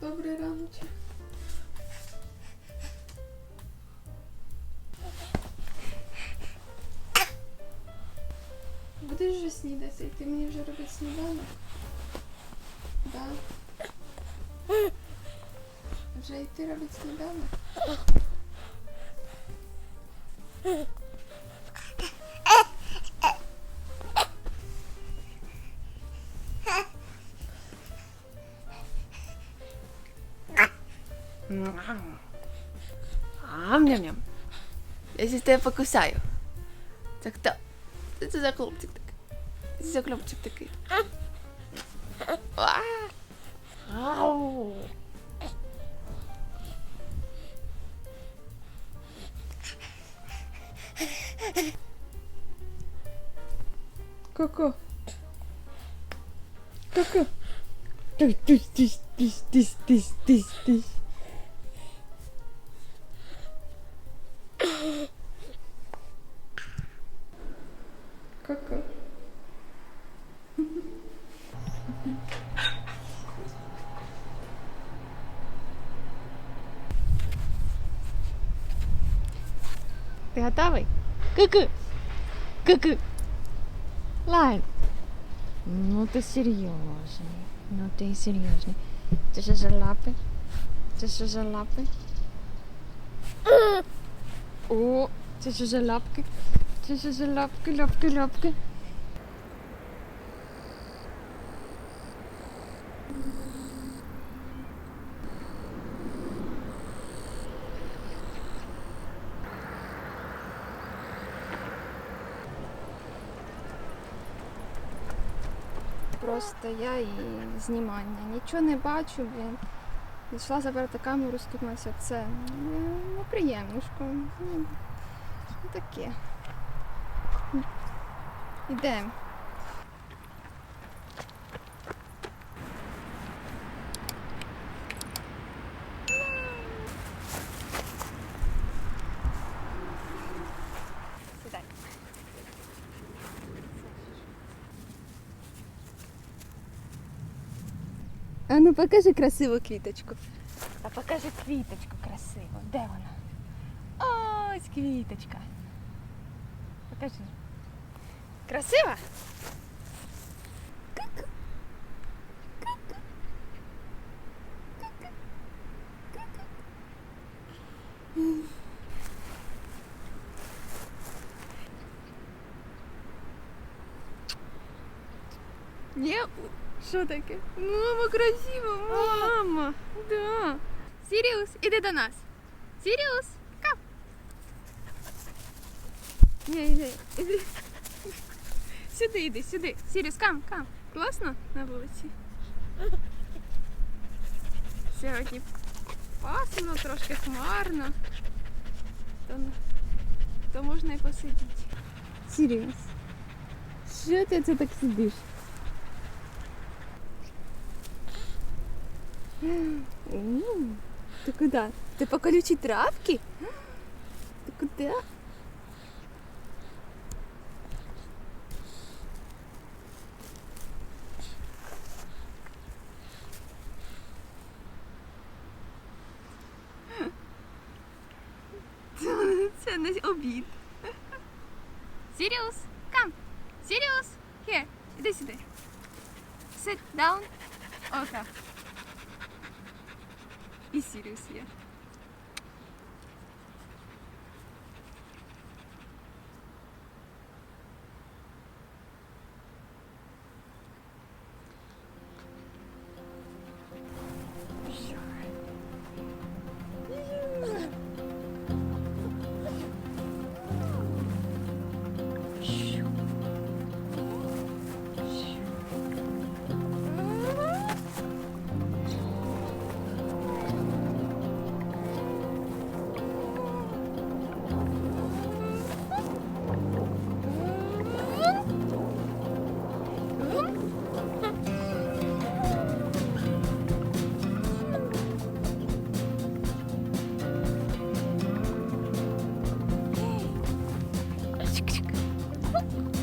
Добрий раночок. Будеш вже снідати? Ти мені вже робить сніданок? Да. Вже йти робить сніданок? Ам-ням-ням. Я сейчас тебя покусаю. Що це за хлопчик? Що це за хлопчик такий? А! Ау! Ку-ку. Ку-ку. Тысь, тысь, тысь, тысь, тысь, тысь, тысь, Ти готовий? Ку-ку. Ку-ку. Лайн. Ну ти серйозний. Ну ти серйозний. Це що за лапи? Це що за лапи? О, це що за лапки? Це що за лапки, лапки, лапки? Просто я і знімання. Нічого не бачу, блін. Пішла забрати камеру, стукнулася. Це ну, неприємнішко. Ну, таке. Ідемо. Ну покажи красиву квіточку. Та покажи квіточку красиву. Де вона? Ось квіточка. Покажи. Красива? що таке? Мама, красиво, мама. Да. Сіріус, іди до нас. Сіріус, кап. Ні, іди, іди. Сюди йди, сюди. Сіріус, кам, кам. Класно на вулиці? Сьогодні пасмурно, трошки хмарно. То, то можна і посидіти. Сіріус, що ти це так сидиш? Ты куда? Ты по колючей травке? Ты куда? Це не обід. Сіріус, come. Сіріус, here. Іди сюди. Sit down. Okay. І Сіріус є.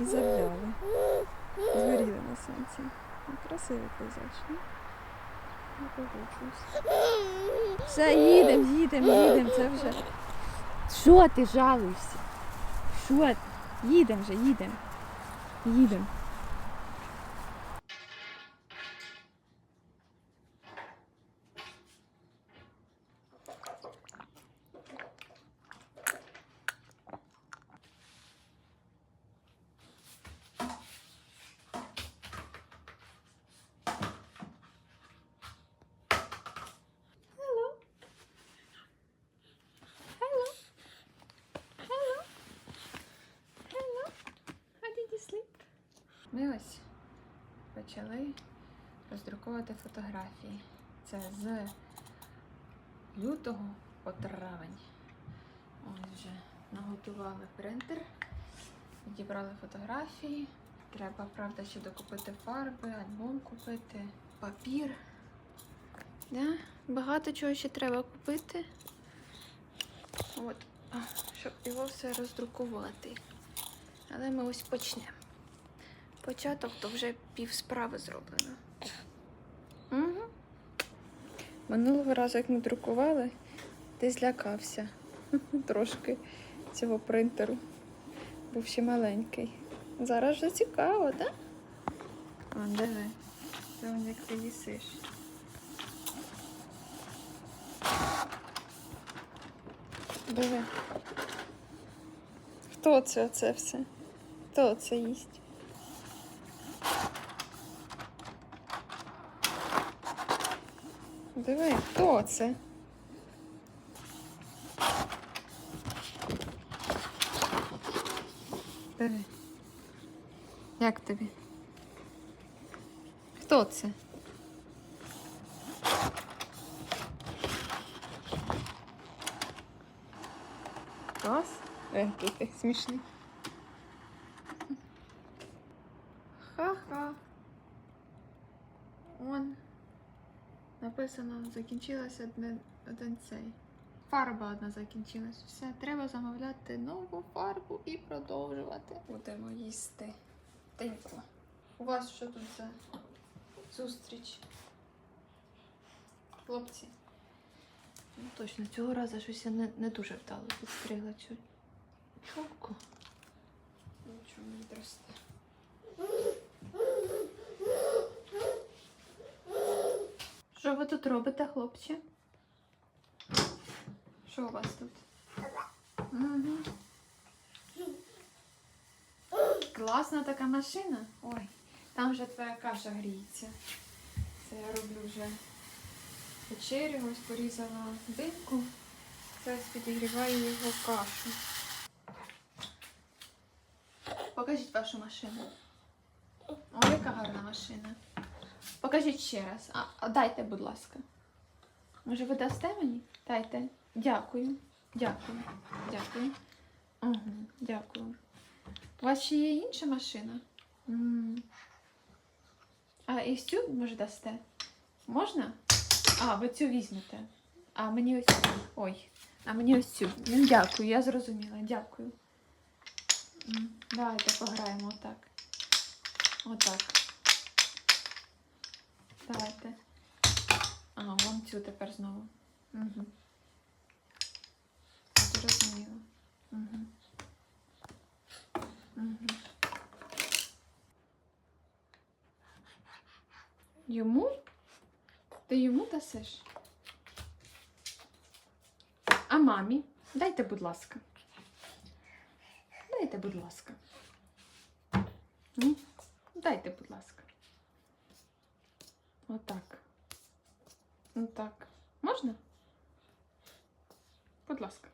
і зав'яли. Згоріли на сонці. Ну, Красивий пейзаж. Не погоджуюсь. Все, їдемо, їдемо, їдемо. Це вже. Що ти жалуєшся? Що? ти? Їдемо вже, їдемо. Їдемо. Почали роздруковувати фотографії. Це з лютого по травень. Ось вже наготували принтер, відібрали фотографії. Треба, правда, ще докупити фарби, альбом купити, папір. Да? Багато чого ще треба купити. От, щоб його все роздрукувати. Але ми ось почнемо. Початок то вже пів справи зроблено. Угу. Минулого разу, як ми друкували, ти злякався трошки цього принтеру. Був ще маленький. Зараз вже цікаво, так? А, диви. Це як ти їсиш. Диви. Хто це оце все? Хто це їсть? Диви, хто це? Диви. Як тобі? Хто це? Клас? Е, який ти смішний. Ха-ха. Он написано, закінчилася один цей. Фарба одна закінчилась. Все, треба замовляти нову фарбу і продовжувати. Будемо їсти. Тенько. У вас що тут за зустріч? Хлопці. Ну, точно, цього разу щось я не, не дуже вдало підстригла цю чулку. Нічого не відросте. Що ви тут робите, хлопці? Що у вас тут? Угу. Класна така машина. Ой, там вже твоя каша гріється. Це я роблю вже вечерю, ось порізала динку. Зараз підігріваю його кашу. Покажіть вашу машину. Ой, яка гарна машина. Покажіть ще раз. А, а дайте, будь ласка. Може, ви дасте мені? Дайте. Дякую. Дякую. Дякую. Угу, дякую. У вас ще є інша машина? м А і цю, може, дасте? Можна? А, ви цю візьмете. А мені ось. Ой. А мені ось цю. Ну, Дякую, я зрозуміла. Дякую. М, Давайте пограємо отак. Отак. Давайте. А, вон цю тепер знову. Угу. Зрозуміло. Угу. Угу. Йому? Ти йому дасиш? А мамі? Дайте, будь ласка. Дайте, будь ласка. Ні? Дайте, будь ласка. Отак. Отак. Можна? Будь ласка.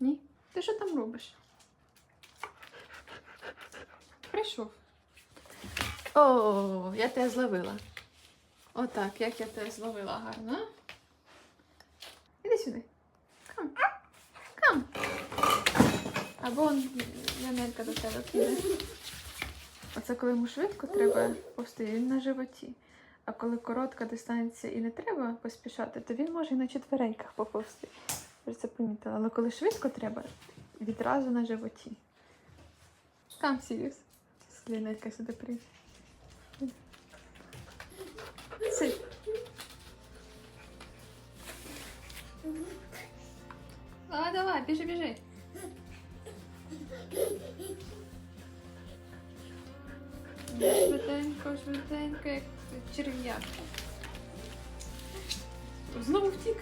Ні? Ти що там робиш? прийшов. О, я тебе зловила. Отак, як я тебе зловила гарно. Іди сюди. Кам. Кам. Або он, Янелька до тебе піде. Оце коли йому швидко треба повсти, на животі. А коли коротка дистанція і не треба поспішати, то він може і на четвереньках поповсти. Я це помітила. Але коли швидко треба, відразу на животі. Кам Сіріус. Лінелька сюди прийде. Сидь. Давай, біжи, біжи. Швиденько, швиденько, черв'як. Знову втік.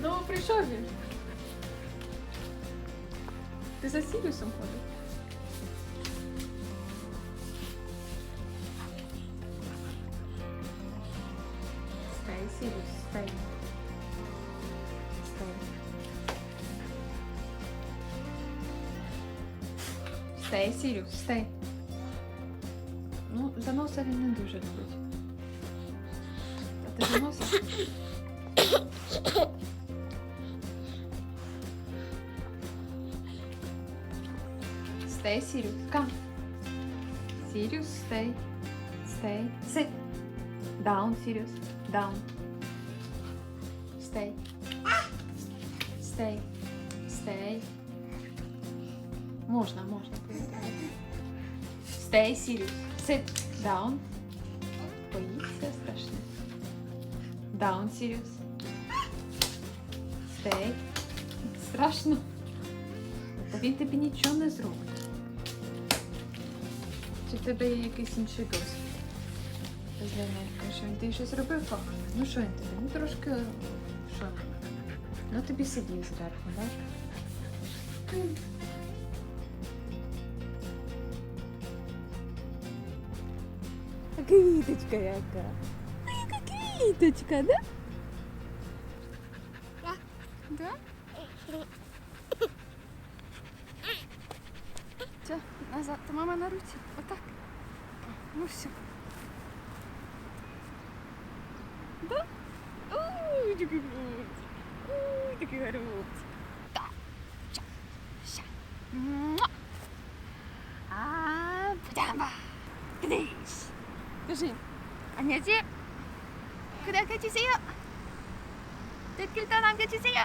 Знову прийшов він. Ти за Сіріусом ходив? Стей, Сіріус, стей. Стей. Стей, Сіріус, стей. Ну, заноса він не дуже любить. А ти заносиш? Stay, Sirius. Come. Sirius, stay. Stay. Sit. Down, Sirius. Down. Stay. Stay. Stay. Можна, можна. Stay, Sirius. Sit. Down. Боїться страшно. Down, Sirius. Stay. Страшно. Він тобі нічого не зробить. Чи тебе є якийсь інший досвід? Зеленка, що він тобі щось зробив погано? Ну що він тобі? Ну трошки. Що? Ну тобі сидів зверху, так? Квіточка яка. А Яка квіточка, да? Да? Все, назад. Мама на руці. Отак. Ну все. 이렇게 하고 저기 바로 뭐지? 아, 부담아. 그래, 조심. 안녕하세요. 구독해주세요. 댓글도 남겨주세요.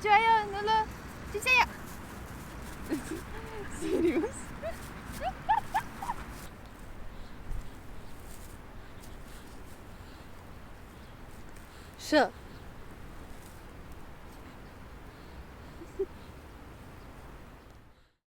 좋아요 눌러주세요. Serious? Що?